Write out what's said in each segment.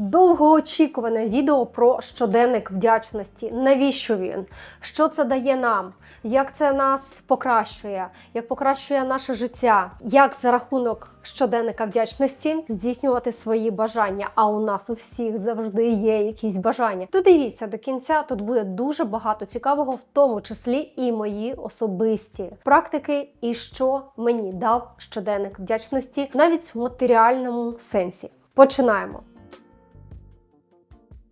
Довгоочікуване відео про щоденник вдячності. Навіщо він? Що це дає нам? Як це нас покращує? Як покращує наше життя? Як за рахунок щоденника вдячності здійснювати свої бажання? А у нас у всіх завжди є якісь бажання. Додивіться до кінця. Тут буде дуже багато цікавого, в тому числі і мої особисті практики, і що мені дав щоденник вдячності, навіть в матеріальному сенсі. Починаємо.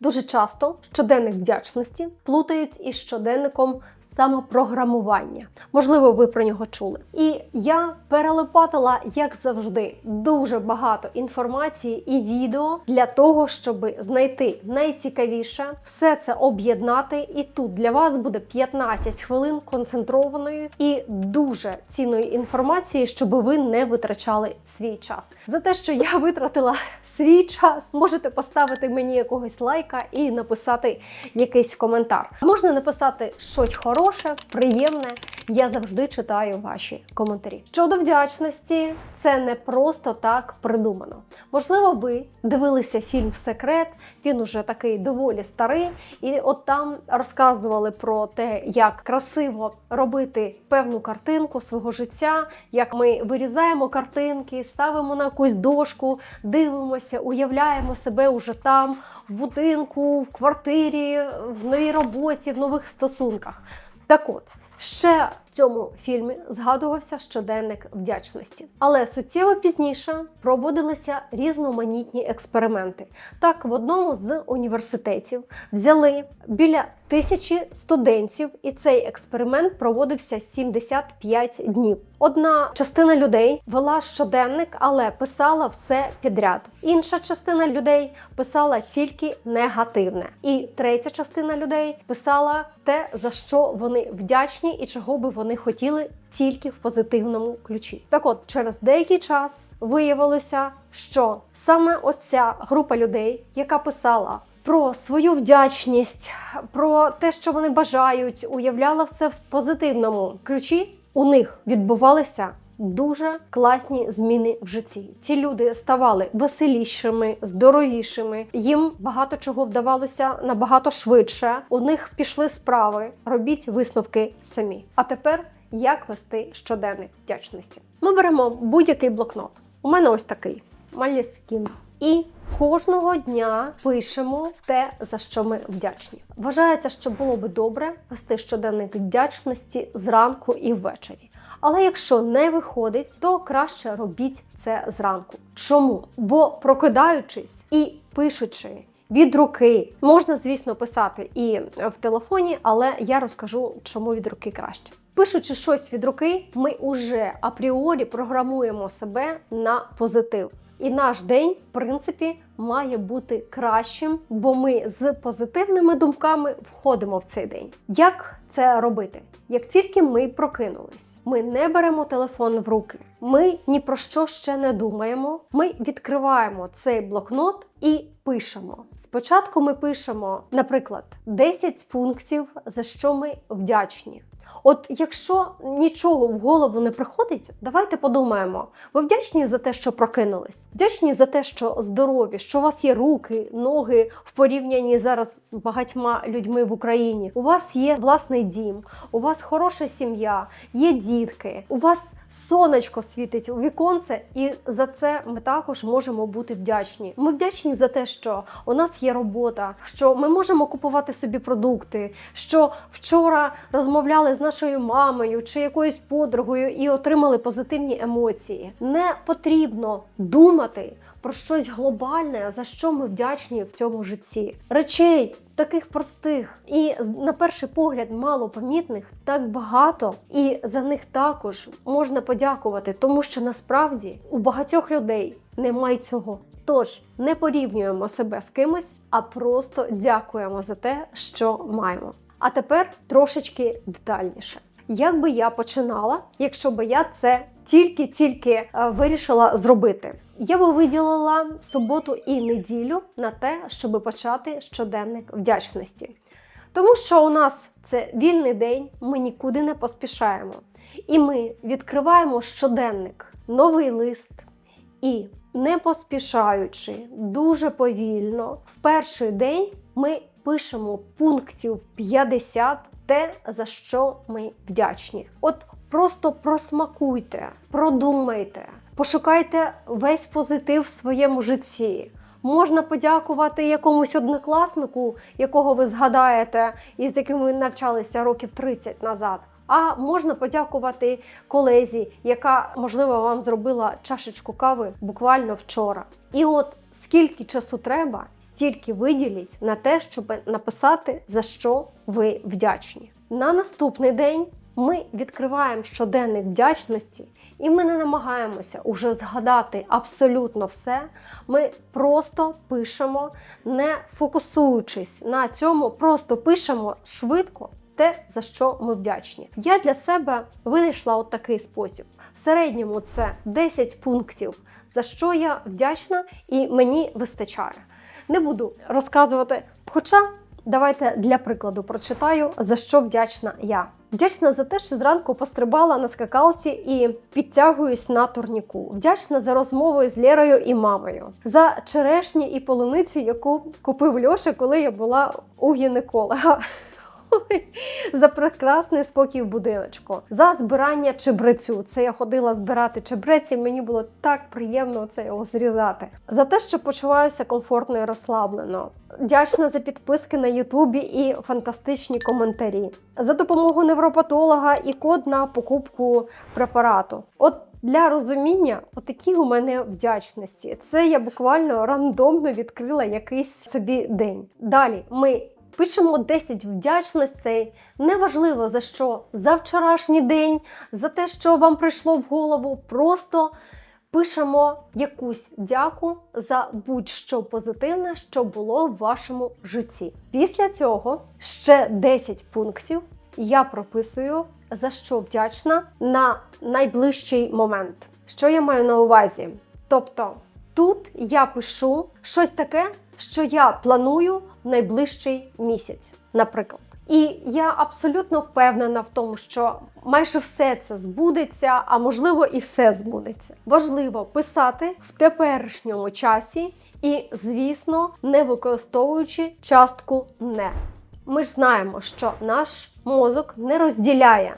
Дуже часто щоденник вдячності плутають із щоденником самопрограмування. Можливо, ви про нього чули. І я перелопатила, як завжди, дуже багато інформації і відео для того, щоб знайти найцікавіше, все це об'єднати. І тут для вас буде 15 хвилин концентрованої і дуже цінної інформації, щоб ви не витрачали свій час. За те, що я витратила свій час, можете поставити мені якогось лайка і написати якийсь коментар. Можна написати щось хороше, приємне. Я завжди читаю ваші коментарі. Щодо вдячності, це не просто так придумано. Можливо, ви дивилися фільм Секрет. Він уже такий доволі старий, і от там розказували про те, як красиво робити певну картинку свого життя, як ми вирізаємо картинки, ставимо на якусь дошку, дивимося, уявляємо себе уже там, в будинку, в квартирі, в новій роботі, в нових стосунках. Так от, ще цьому фільмі згадувався щоденник вдячності. Але суттєво пізніше проводилися різноманітні експерименти. Так, в одному з університетів взяли біля тисячі студентів, і цей експеримент проводився 75 днів. Одна частина людей вела щоденник, але писала все підряд. Інша частина людей писала тільки негативне. І третя частина людей писала те, за що вони вдячні і чого би вони хотіли тільки в позитивному ключі. Так от, через деякий час виявилося, що саме оця група людей, яка писала про свою вдячність, про те, що вони бажають, уявляла все в позитивному ключі, у них відбувалися. Дуже класні зміни в житті. Ці люди ставали веселішими, здоровішими. Їм багато чого вдавалося набагато швидше. У них пішли справи. Робіть висновки самі. А тепер як вести щоденник вдячності? Ми беремо будь-який блокнот. У мене ось такий Маліскін. І кожного дня пишемо те, за що ми вдячні. Вважається, що було би добре вести щоденник вдячності зранку і ввечері. Але якщо не виходить, то краще робіть це зранку. Чому? Бо прокидаючись і пишучи від руки, можна, звісно, писати і в телефоні, але я розкажу, чому від руки краще. Пишучи щось від руки, ми уже апріорі програмуємо себе на позитив. І наш день, в принципі, має бути кращим, бо ми з позитивними думками входимо в цей день. Як це робити? Як тільки ми прокинулись, ми не беремо телефон в руки, ми ні про що ще не думаємо. Ми відкриваємо цей блокнот і пишемо. Спочатку ми пишемо, наприклад, 10 пунктів, за що ми вдячні. От якщо нічого в голову не приходить, давайте подумаємо: ви вдячні за те, що прокинулись? Вдячні за те, що здорові, що у вас є руки, ноги в порівнянні зараз з багатьма людьми в Україні. У вас є власний дім, у вас хороша сім'я, є дітки, у вас. Сонечко світить у віконце, і за це ми також можемо бути вдячні. Ми вдячні за те, що у нас є робота, що ми можемо купувати собі продукти. Що вчора розмовляли з нашою мамою чи якоюсь подругою і отримали позитивні емоції. Не потрібно думати про щось глобальне, за що ми вдячні в цьому житті. Речей таких простих і на перший погляд малопомітних так багато, і за них також можна подякувати, тому що насправді у багатьох людей немає цього. Тож не порівнюємо себе з кимось, а просто дякуємо за те, що маємо. А тепер трошечки детальніше. Як би я починала, якщо би я це тільки-тільки е, вирішила зробити? Я би виділила суботу і неділю на те, щоб почати щоденник вдячності. Тому що у нас це вільний день, ми нікуди не поспішаємо. І ми відкриваємо щоденник, новий лист і не поспішаючи, дуже повільно, в перший день ми пишемо пунктів 50 те, за що ми вдячні. От просто просмакуйте, продумайте, пошукайте весь позитив в своєму житті. Можна подякувати якомусь однокласнику, якого ви згадаєте, і з яким ви навчалися років 30 назад. А можна подякувати колезі, яка можливо вам зробила чашечку кави буквально вчора. І от скільки часу треба, стільки виділіть на те, щоб написати за що ви вдячні. На наступний день ми відкриваємо щоденник вдячності, і ми не намагаємося уже згадати абсолютно все. Ми просто пишемо, не фокусуючись на цьому, просто пишемо швидко те, за що ми вдячні. Я для себе винайшла от такий спосіб. В середньому це 10 пунктів, за що я вдячна, і мені вистачає. Не буду розказувати. Хоча давайте для прикладу прочитаю, за що вдячна я. Вдячна за те, що зранку пострибала на скакалці і підтягуюсь на турніку. Вдячна за розмову з Лєрою і мамою, за черешні і полуницю, яку купив Льоша, коли я була у гінеколога. За прекрасний спокій в будиночку, за збирання чебрецю. Це я ходила збирати чебрець, і мені було так приємно це його зрізати. За те, що почуваюся комфортно і розслаблено. Вдячна за підписки на Ютубі і фантастичні коментарі, за допомогу невропатолога і код на покупку препарату. От для розуміння, отакі у мене вдячності. Це я буквально рандомно відкрила якийсь собі день. Далі ми пишемо 10 вдячностей. Неважливо за що, за вчорашній день, за те, що вам прийшло в голову. Просто пишемо якусь дяку за будь-що позитивне, що було в вашому житті. Після цього ще 10 пунктів я прописую, за що вдячна на найближчий момент. Що я маю на увазі? Тобто тут я пишу щось таке, що я планую в найближчий місяць, наприклад. І я абсолютно впевнена в тому, що майже все це збудеться, а можливо і все збудеться. Важливо писати в теперішньому часі і, звісно, не використовуючи частку не. Ми ж знаємо, що наш мозок не розділяє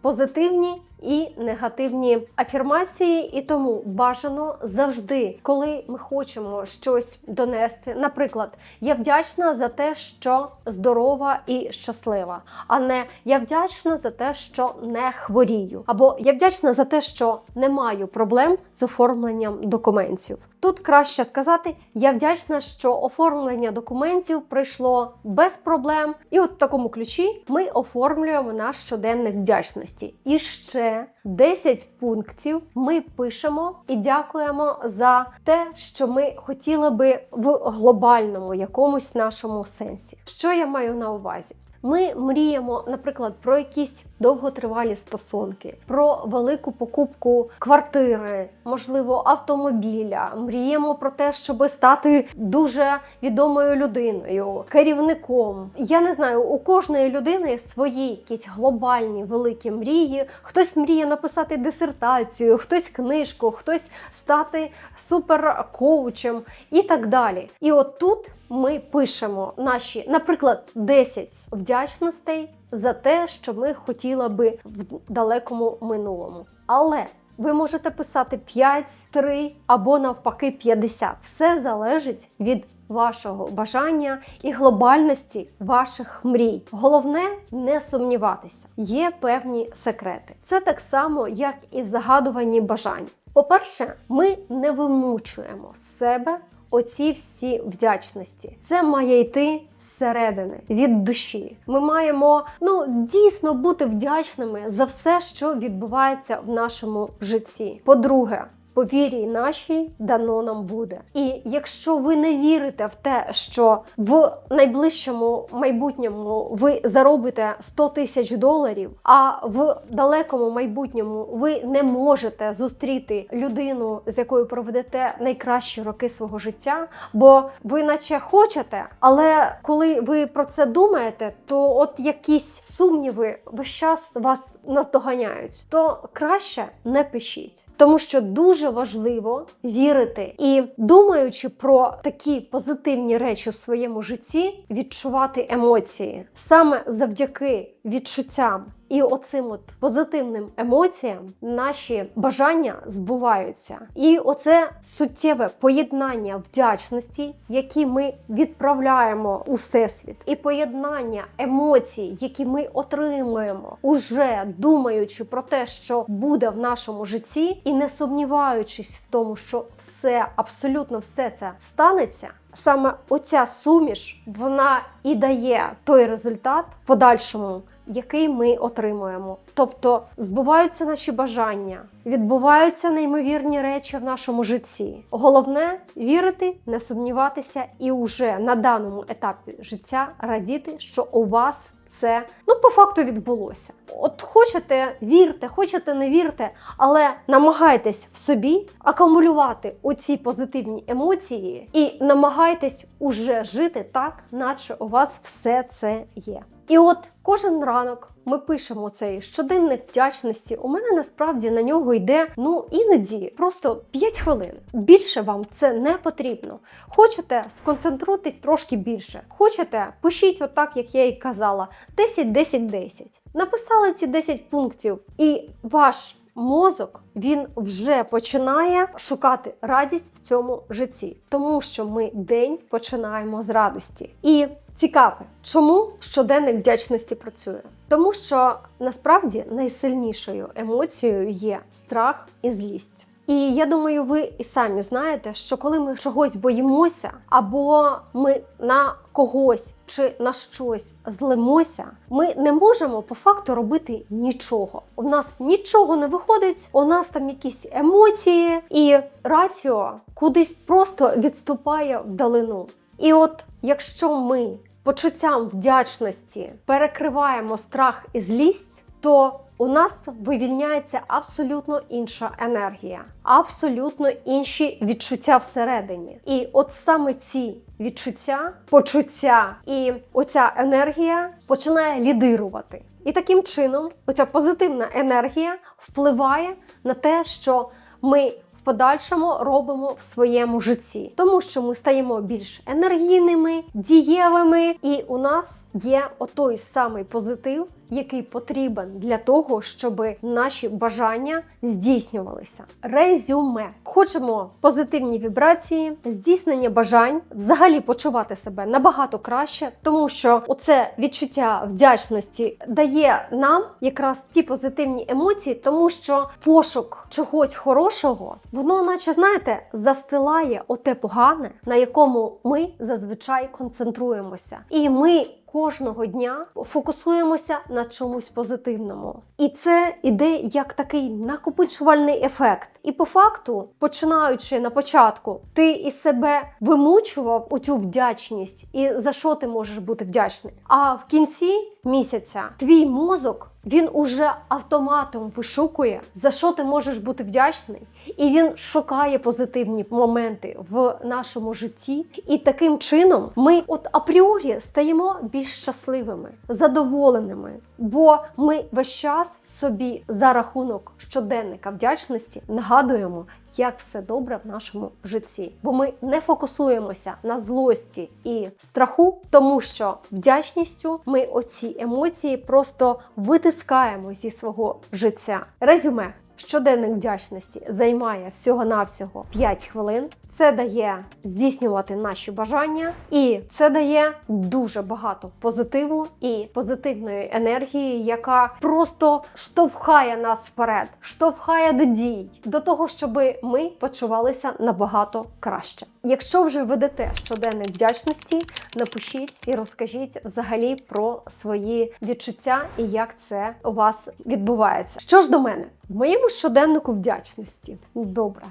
позитивні і негативні афірмації, і тому бажано завжди, коли ми хочемо щось донести. Наприклад, я вдячна за те, що здорова і щаслива, а не я вдячна за те, що не хворію, або я вдячна за те, що не маю проблем з оформленням документів. Тут краще сказати, я вдячна, що оформлення документів пройшло без проблем. І от в такому ключі ми оформлюємо наш щоденник вдячності. І ще 10 пунктів ми пишемо і дякуємо за те, що ми хотіли би в глобальному якомусь нашому сенсі. Що я маю на увазі? Ми мріємо, наприклад, про якісь довготривалі стосунки, про велику покупку квартири, можливо, автомобіля. Мріємо про те, щоб стати дуже відомою людиною, керівником. Я не знаю, у кожної людини свої якісь глобальні великі мрії. Хтось мріє написати дисертацію, хтось книжку, хтось стати суперкоучем і так далі. І от тут ми пишемо наші, наприклад, 10 вдячностей за те, що ми хотіли би в далекому минулому. Але ви можете писати 5, 3 або навпаки 50. Все залежить від вашого бажання і глобальності ваших мрій. Головне не сумніватися. Є певні секрети. Це так само, як і в загадуванні бажань. По-перше, ми не вимучуємо себе оці всі вдячності. Це має йти зсередини, від душі. Ми маємо ну дійсно бути вдячними за все, що відбувається в нашому житті. По-друге, по вірі нашій дано нам буде. І якщо ви не вірите в те, що в найближчому майбутньому ви заробите 100 тисяч доларів, а в далекому майбутньому ви не можете зустріти людину, з якою проведете найкращі роки свого життя, бо ви наче хочете, але коли ви про це думаєте, то от якісь сумніви весь час вас наздоганяють, то краще не пишіть, тому що дуже дуже важливо вірити і думаючи про такі позитивні речі в своєму житті, відчувати емоції саме завдяки відчуттям. І оцим от позитивним емоціям наші бажання збуваються. І оце суттєве поєднання вдячності, які ми відправляємо у всесвіт, і поєднання емоцій, які ми отримуємо, уже думаючи про те, що буде в нашому житті, і не сумніваючись в тому, що все абсолютно все це станеться. Саме оця суміш вона і дає той результат подальшому, який ми отримуємо. Тобто збуваються наші бажання, відбуваються неймовірні речі в нашому житті. Головне вірити, не сумніватися і уже на даному етапі життя радіти, що у вас це ну по факту відбулося. От хочете вірте, хочете не вірте, але намагайтесь в собі акумулювати оці позитивні емоції і намагайтесь уже жити так, наче у вас все це є. І от кожен ранок ми пишемо цей щоденник вдячності. У мене насправді на нього йде ну іноді просто 5 хвилин. Більше вам це не потрібно. Хочете сконцентруйтесь трошки більше. Хочете, пишіть отак, як я і казала: 10, 10, 10. Написали ці 10 пунктів, і ваш мозок він вже починає шукати радість в цьому житті, тому що ми день починаємо з радості. І цікаве, чому щоденник вдячності працює? Тому що насправді найсильнішою емоцією є страх і злість. І я думаю, ви і самі знаєте, що коли ми чогось боїмося, або ми на когось чи на щось злимося, ми не можемо по факту робити нічого. У нас нічого не виходить, у нас там якісь емоції, і раціо кудись просто відступає вдалину. І от якщо ми почуттям вдячності перекриваємо страх і злість, то у нас вивільняється абсолютно інша енергія, абсолютно інші відчуття всередині. І от саме ці відчуття, почуття і оця енергія починає лідирувати. І таким чином, оця позитивна енергія впливає на те, що ми подальшому робимо в своєму житті, тому що ми стаємо більш енергійними, дієвими, і у нас є отой самий позитив, який потрібен для того, щоб наші бажання здійснювалися. Резюме хочемо позитивні вібрації, здійснення бажань, взагалі почувати себе набагато краще, тому що оце відчуття вдячності дає нам якраз ті позитивні емоції, тому що пошук чогось хорошого, воно, наче знаєте, застилає оте погане, на якому ми зазвичай концентруємося, і ми. Кожного дня фокусуємося на чомусь позитивному, і це іде як такий накопичувальний ефект. І по факту, починаючи на початку, ти і себе вимучував у цю вдячність, і за що ти можеш бути вдячний. А в кінці місяця твій мозок він уже автоматом вишукує, за що ти можеш бути вдячний, і він шукає позитивні моменти в нашому житті. І таким чином ми, от апріорі, стаємо більш щасливими, задоволеними, бо ми весь час собі за рахунок щоденника вдячності нагадуємо. Як все добре в нашому житті, бо ми не фокусуємося на злості і страху, тому що вдячністю ми оці емоції просто витискаємо зі свого життя. Резюме. Щоденник вдячності займає всього-навсього 5 хвилин. Це дає здійснювати наші бажання, і це дає дуже багато позитиву і позитивної енергії, яка просто штовхає нас вперед, штовхає до дій, до того, щоб ми почувалися набагато краще. Якщо вже ведете щоденник вдячності, напишіть і розкажіть взагалі про свої відчуття і як це у вас відбувається. Що ж до мене, в моєму щоденнику вдячності добре.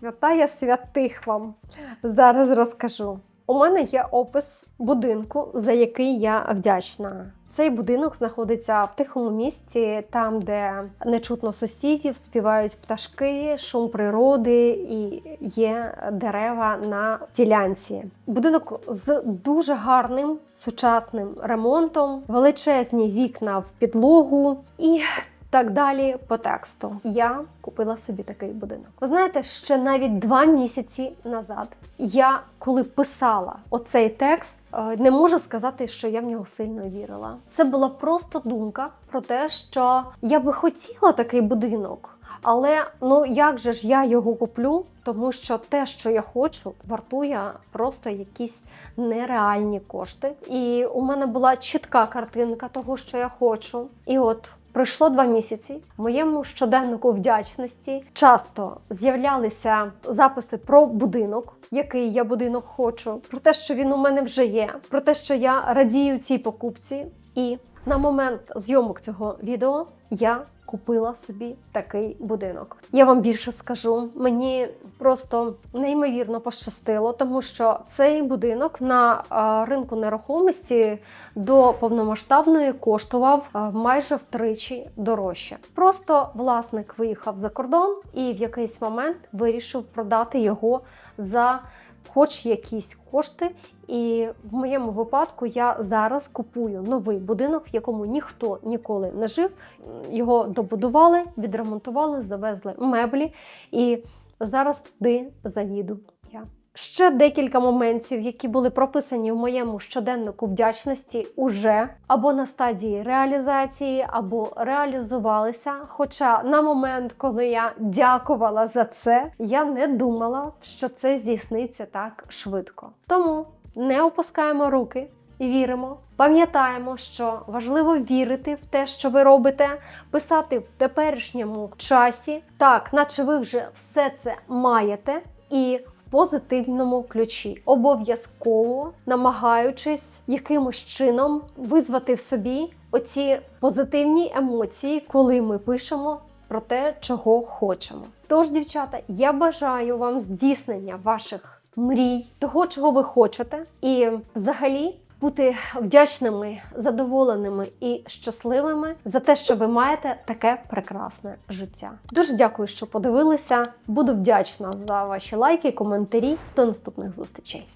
Святая святих вам зараз розкажу. У мене є опис будинку, за який я вдячна. Цей будинок знаходиться в тихому місці, там, де не чутно сусідів, співають пташки, шум природи і є дерева на ділянці. Будинок з дуже гарним сучасним ремонтом, величезні вікна в підлогу і так далі по тексту. Я купила собі такий будинок. Ви знаєте, ще навіть два місяці назад я коли писала оцей текст, е, не можу сказати, що я в нього сильно вірила. Це була просто думка про те, що я би хотіла такий будинок. Але ну як же ж я його куплю? Тому що те, що я хочу, вартує просто якісь нереальні кошти. І у мене була чітка картинка того, що я хочу. І от пройшло два місяці. В моєму щоденнику вдячності часто з'являлися записи про будинок, який я будинок хочу, про те, що він у мене вже є, про те, що я радію цій покупці. І на момент зйомок цього відео я купила собі такий будинок. Я вам більше скажу, мені просто неймовірно пощастило, тому що цей будинок на ринку нерухомості до повномасштабної коштував майже втричі дорожче. Просто власник виїхав за кордон і в якийсь момент вирішив продати його за хоч якісь кошти. І в моєму випадку я зараз купую новий будинок, в якому ніхто ніколи не жив. Його добудували, відремонтували, завезли меблі, і зараз туди заїду. Ще декілька моментів, які були прописані в моєму щоденнику вдячності, уже або на стадії реалізації, або реалізувалися. Хоча на момент, коли я дякувала за це, я не думала, що це здійсниться так швидко. Тому не опускаємо руки. Віримо, пам'ятаємо, що важливо вірити в те, що ви робите, писати в теперішньому часі, так, наче ви вже все це маєте, і позитивному ключі, обов'язково намагаючись якимось чином визвати в собі оці позитивні емоції, коли ми пишемо про те, чого хочемо. Тож, дівчата, я бажаю вам здійснення ваших мрій, того, чого ви хочете, і взагалі бути вдячними, задоволеними і щасливими за те, що ви маєте таке прекрасне життя. Дуже дякую, що подивилися. Буду вдячна за ваші лайки, коментарі. До наступних зустрічей.